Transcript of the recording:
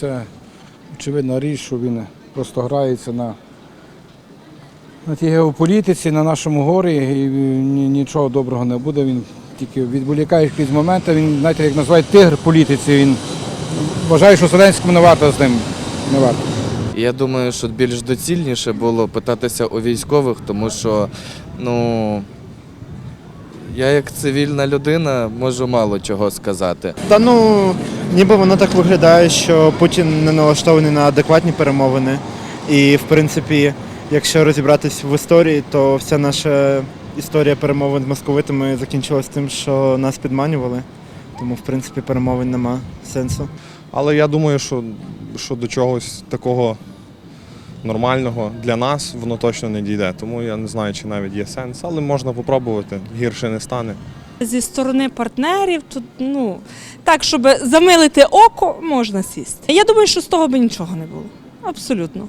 Це очевидна річ, що він просто грається на, на тій геополітиці, на нашому горі, і нічого доброго не буде. Він тільки відволікає якісь моменти. Він, знаєте, як називають тигр політиці, він вважає, що Зеленському не варто з ним. Не варто. Я думаю, що більш доцільніше було питатися у військових, тому що ну, я як цивільна людина можу мало чого сказати. Та ну, ніби воно так виглядає, що Путін не налаштований на адекватні перемовини. І, в принципі, якщо розібратись в історії, то вся наша історія перемовин з московитами закінчилась тим, що нас підманювали. Тому, в принципі, перемовин нема сенсу. Але я думаю, що, що до чогось такого нормального для нас воно точно не дійде. Тому я не знаю, чи навіть є сенс, але можна попробувати, гірше не стане. Зі сторони партнерів, тут ну так, щоб замилити око, можна сісти. Я думаю, що з того би нічого не було. Абсолютно.